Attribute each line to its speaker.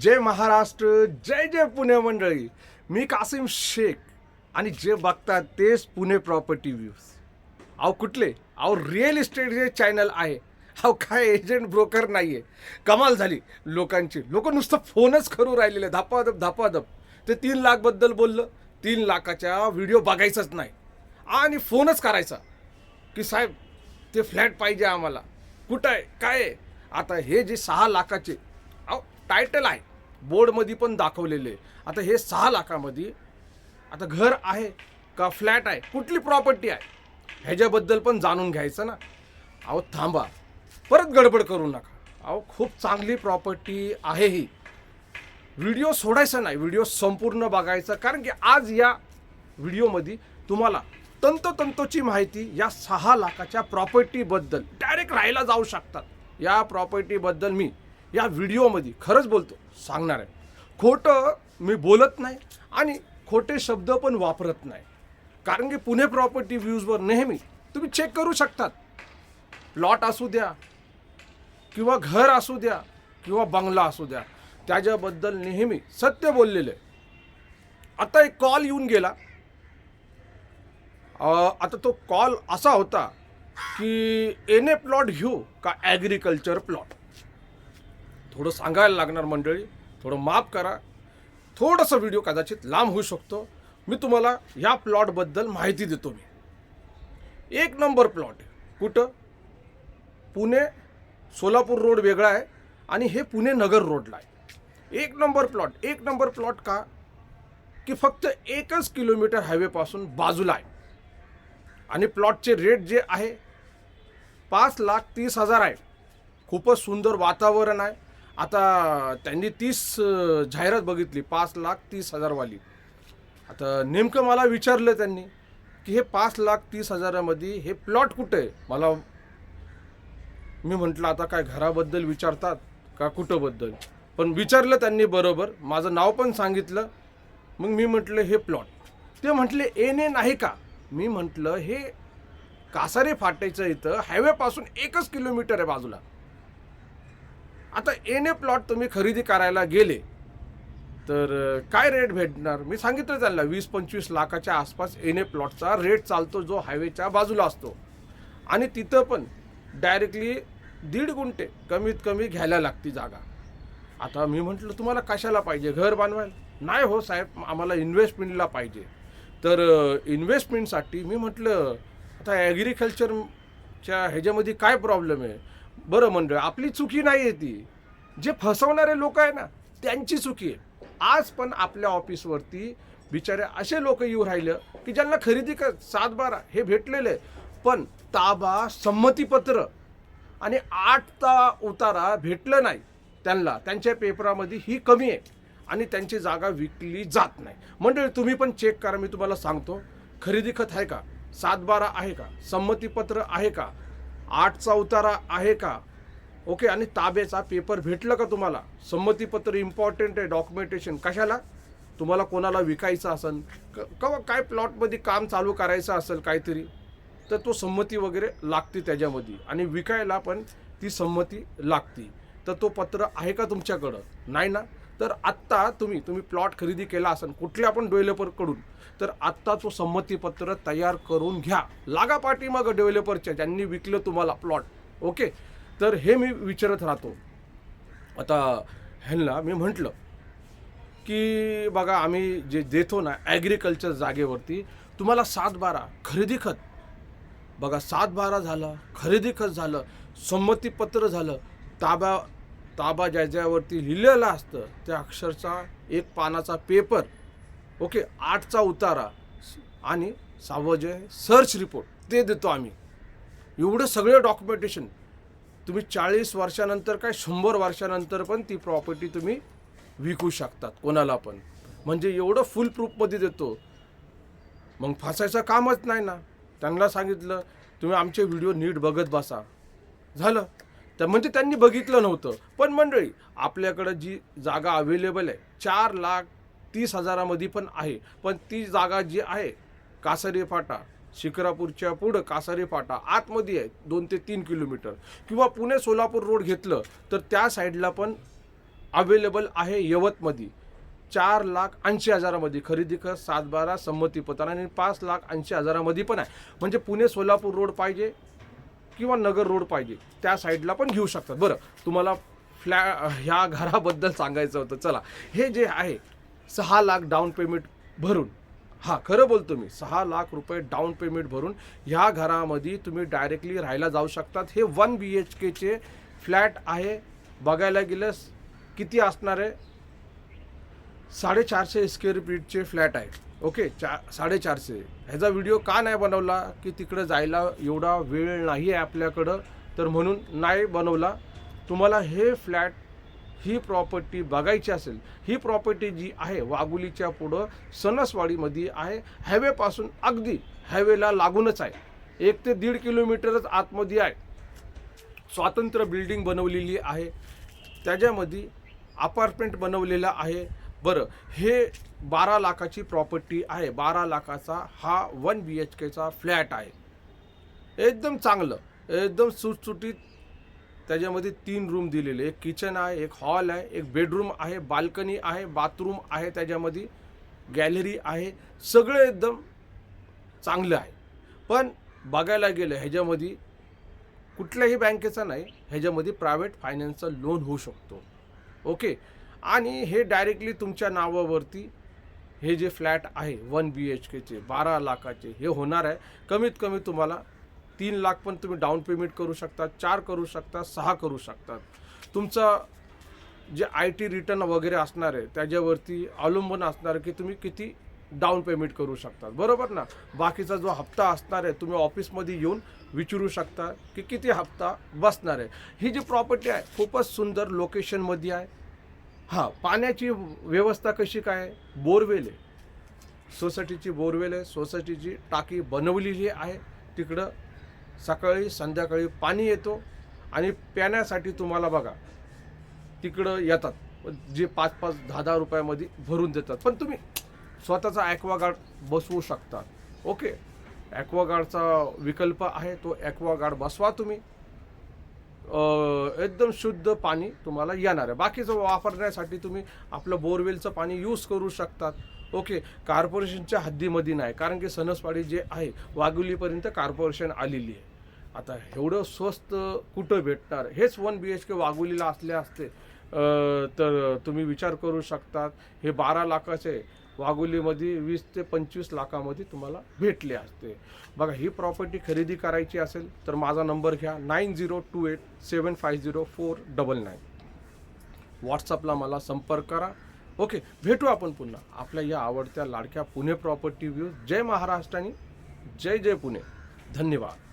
Speaker 1: जय महाराष्ट्र जय जय पुणे मंडळी. मी कासिम शेख आणि जे बघतात तेच पुणे प्रॉपर्टी व्ह्यूज अहो कुठले? अहो रिअल इस्टेट जे चॅनल आहे अहो काय एजंट ब्रोकर नाही आहे कमाल झाली. लोकांची लोक नुसतं फोनच करू राहिलेले धापाधप धापाधप. ते तीन लाखबद्दल बोललं तीन लाखाच्या व्हिडिओ बघायचाच नाही. आणि फोनच करायचा. की साहेब ते फ्लॅट पाहिजे आम्हाला. कुठं आहे? काय आहे? आता हे जे सहा लाखाचे अहो टायटल आहे. बोर्डमध्ये पण दाखवलेले. आता हे सहा लाखामध्ये आता घर आहे का फ्लॅट आहे कुठली प्रॉपर्टी आहे ह्याच्याबद्दल पण जाणून घ्यायचं ना. अहो थांबा. परत गडबड करू नका. अहो खूप चांगली प्रॉपर्टी आहे ही. व्हिडिओ सोडायचा नाही व्हिडिओ संपूर्ण बघायचा. कारण की आज या व्हिडिओमध्ये तुम्हाला तंतोतंतोची माहिती या सहा लाखाच्या प्रॉपर्टीबद्दल डायरेक्ट राहायला जाऊ शकतात. या प्रॉपर्टीबद्दल मी या व्हिडिओमध्ये खरंच बोलतो सांगणार आहे. खोटं मी बोलत नाही आणि खोटे शब्द पण वापरत नाही. कारण की पुणे प्रॉपर्टी व्ह्यूजवर नेहमी तुम्ही चेक करू शकतात. प्लॉट असू द्या किंवा घर असू द्या किंवा बंगला असू द्या त्याच्याबद्दल नेहमी सत्य बोललेलं आहे. आता एक कॉल येऊन गेला. आता तो कॉल असा होता की एने प्लॉट घेऊ का ॲग्रिकल्चर प्लॉट थोडं सांगायला लागणार मंडळी थोडं माफ करा. थोडंसं व्हिडिओ कदाचित लांब होऊ शकतो. मी तुम्हाला या प्लॉटबद्दल माहिती देतो मी. एक नंबर प्लॉट कुठं? पुणे सोलापूर रोड वेगळा आहे आणि हे पुणे नगर रोडला आहे. एक नंबर प्लॉट एक नंबर प्लॉट का? की फक्त एकच किलोमीटर हायवेपासून बाजूला आहे. आणि प्लॉटचे रेट जे आहे पाच लाख तीस हजार आहे. खूपच सुंदर वातावरण आहे. आता त्यांनी तीस जाहिरात बघितली पाच लाख तीस हजारवाली. आता नेमकं मला विचारलं त्यांनी की हे पाच लाख तीस हजारामध्ये हे प्लॉट कुठं आहे? मला मी म्हटलं आता काय घराबद्दल विचारतात का कुठंबद्दल? पण विचारलं त्यांनी बरोबर माझं नाव पण सांगितलं. मग मी म्हटलं हे प्लॉट. ते म्हटले एने नाही का? मी म्हटलं हे कासारे फाटायचं इथं हायवेपासून एकच किलोमीटर आहे बाजूला. आता एने प्लॉट तुम्ही खरेदी करायला गेले तर काय रेट भेटणार? मी सांगितलं त्यांना वीस पंचवीस लाखाच्या आसपास एने प्लॉटचा रेट चालतो जो हायवेच्या बाजूला असतो. आणि तिथं पण डायरेक्टली दीड गुंठे कमीत कमी घ्यायला लागती जागा. आता मी म्हटलं तुम्हाला कशाला पाहिजे? घर बांधवायला नाही हो साहेब आम्हाला इन्व्हेस्टमेंटला पाहिजे. तर इन्व्हेस्टमेंटसाठी मी म्हटलं आता ॲग्रिकल्चरच्या ह्याच्यामध्ये काय प्रॉब्लेम आहे? बरं मंडळ आपली चुकी नाही आहे ती. जे फसवणारे लोक आहे ना त्यांची चुकी आहे. आज पण आपल्या ऑफिसवरती बिचारे असे लोक येऊ राहिलं की ज्यांना खरेदी कर सात बारा हे भेटलेलं आहे पण ताबा संमतीपत्र आणि आठ ता उतारा भेटलं नाही त्यांना. त्यांच्या पेपरामध्ये ही कमी आहे आणि त्यांची जागा विकली जात नाही. मंडळी तुम्ही पण चेक करा. मी तुम्हाला सांगतो खरेदी खत आहे का? सात बारा आहे का? संमतीपत्र आहे का? आठचा उतारा आहे का? ओके आणि ताब्याचा पेपर भेटलं का तुम्हाला? संमतीपत्र इम्पॉर्टंट आहे डॉक्युमेंटेशन कशाला? तुम्हाला कोणाला विकायचं असेल? क- किंवा काय प्लॉटमध्ये काम चालू करायचं असेल काहीतरी? तर तो संमती वगैरे लागते त्याच्यामध्ये. आणि विकायला पण ती संमती लागते. तर तो पत्र आहे का तुमच्याकडं? नाही ना? तर आत्ता तुम्ही तुम्ही प्लॉट खरेदी केला असेल कुठल्या पण डेव्हलपरकडून तर आत्ता तो संमतीपत्र तयार करून घ्या. लागा पाठी मग डेव्हलपरच्या ज्यांनी विकलं तुम्हाला प्लॉट ओके? तर हे मी विचारत राहतो. आता ह्यांना मी म्हटलं की बघा आम्ही जे देतो ना ॲग्रिकल्चर जागेवरती तुम्हाला सात बारा खरेदी खत. बघा सात बारा झालं खरेदी खत झालं संमतीपत्र झालं ताबा ताबा ज्याच्यावरती लिहिलेलं असतं त्या अक्षरचा एक पानाचा पेपर ओके आठचा उतारा आणि सहावं जे सर्च रिपोर्ट ते देतो आम्ही. एवढं सगळं डॉक्युमेंटेशन तुम्ही चाळीस वर्षानंतर काय शंभर वर्षानंतर पण ती प्रॉपर्टी तुम्ही विकू शकतात कोणाला पण. म्हणजे एवढं फुल प्रूफमध्ये देतो. मग फासायचं कामच नाही ना. त्यांना सांगितलं तुम्ही आमचे व्हिडिओ नीट बघत बसा. झालं. तर म्हणजे त्यांनी बघितलं नव्हतं. पण मंडळी आपल्याकडं जी जागा अवेलेबल आहे चार लाख तीस हजारामध्ये पण आहे. पण ती जागा जी आहे कासारी फाटा शिखरापूरच्या पुढं कासारी फाटा आतमध्ये आहे दोन ते तीन किलोमीटर. किंवा पुणे सोलापूर रोड घेतलं तर त्या साईडला पण अवेलेबल आहे यवतमध्ये. चार लाख ऐंशी हजारामध्ये. खरेदी कर सात बारा संमतीपत्र आणि पाच लाख ऐंशी हजारामध्ये पण आहे. म्हणजे पुणे सोलापूर रोड पाहिजे किंवा नगर रोड पाहिजे त्या साईडला पण घेऊ शकतात. बरं तुम्हाला फ्लॅ ह्या घराबद्दल सांगायचं होतं. चला हे जे आहे सहा लाख डाऊन पेमेंट भरून हां खरं बोलतो मी सहा लाख रुपये डाऊन पेमेंट भरून ह्या घरामध्ये तुम्ही डायरेक्टली राहायला जाऊ शकतात. हे वन बी एच केचे फ्लॅट आहे. बघायला गेल्यास किती असणार आहे? साडेचारशे स्क्वेअर फीटचे फ्लॅट आहे. ओके चा साडेचारशे. ह्याचा व्हिडिओ का नाही बनवला की तिकडं जायला एवढा वेळ नाही आहे आपल्याकडं तर म्हणून नाही बनवला. तुम्हाला हे फ्लॅट ही प्रॉपर्टी बघायची असेल ही प्रॉपर्टी जी आहे वाघुलीच्या पुढं सणसवाडीमध्ये आहे. हायवेपासून अगदी हायवेला लागूनच आहे. एक ते दीड किलोमीटरच आतमध्ये आहे. स्वातंत्र्य बिल्डिंग बनवलेली आहे. त्याच्यामध्ये अपार्टमेंट बनवलेला आहे. बरं हे बारा लाखाची प्रॉपर्टी आहे. बारा लाखाचा हा वन बी एच केचा फ्लॅट आहे. एकदम चांगलं एकदम सुटसुटीत त्याच्यामध्ये तीन रूम दिलेले. एक किचन आहे एक हॉल आहे एक बेडरूम आहे बाल्कनी आहे बाथरूम आहे त्याच्यामध्ये गॅलरी आहे. सगळं एकदम चांगलं आहे. पण बघायला गेलं ह्याच्यामध्ये कुठल्याही बँकेचा नाही ह्याच्यामध्ये प्रायव्हेट फायनान्सचं लोन होऊ शकतो. ओके? आणि हे डायरेक्टली तुमच्या नावावरती हे जे फ्लॅट आहे वन बी एच केचे बारा लाखाचे हे होणार आहे. कमीत कमी तुम्हाला तीन लाख पण तुम्ही डाऊन पेमेंट करू शकता चार करू शकता सहा करू शकतात तुमचं जे आय टी रिटर्न वगैरे असणार आहे त्याच्यावरती अवलंबून असणार आहे की तुम्ही किती डाऊन पेमेंट करू शकतात बरोबर ना? बाकीचा जो हप्ता असणार आहे तुम्ही ऑफिसमध्ये येऊन विचारू शकता की किती हप्ता बसणार आहे. ही जी प्रॉपर्टी आहे खूपच सुंदर लोकेशनमध्ये आहे. हां पाण्याची व्यवस्था कशी काय? बोरवेल आहे. सोसायटीची बोरवेल आहे. सोसायटीची टाकी बनवलेली आहे. तिकडं सकाळी संध्याकाळी पाणी येतो आणि पिण्यासाठी तुम्हाला बघा तिकडं येतात. जे पाच पाच दहा दहा रुपयामध्ये भरून देतात. पण तुम्ही स्वतःचा ॲक्वागार्ड बसवू शकता. ओके? ॲक्वागार्डचा विकल्प आहे. तो ॲक्वागार्ड बसवा तुम्ही. एकदम शुद्ध पाणी तुम्हाला येणार आहे. बाकीचं वापरण्यासाठी तुम्ही आपलं बोरवेलचं पाणी यूज करू शकतात. ओके कॉर्पोरेशनच्या हद्दीमध्ये नाही. कारण की सणसवाडी जे आहे वाघुलीपर्यंत कॉर्पोरेशन आलेली आहे. आता एवढं स्वस्त कुठं भेटणार? हेच वन बी एच के वाघुलीला असले असते. तर तुम्ही विचार करू शकतात. हे बारा लाखाचे वाघोलीमध्ये वीस ते पंचवीस लाखामध्ये तुम्हाला भेटले असते. बघा ही प्रॉपर्टी खरेदी करायची असेल तर माझा नंबर घ्या nine zero two eight seven five zero four double nine व्हॉट्सअपला मला संपर्क करा. ओके भेटू आपण पुन्हा. आपल्या या आवडत्या लाडक्या पुणे प्रॉपर्टी व्ह्यू जय महाराष्ट्र आणि जय जय पुणे. धन्यवाद.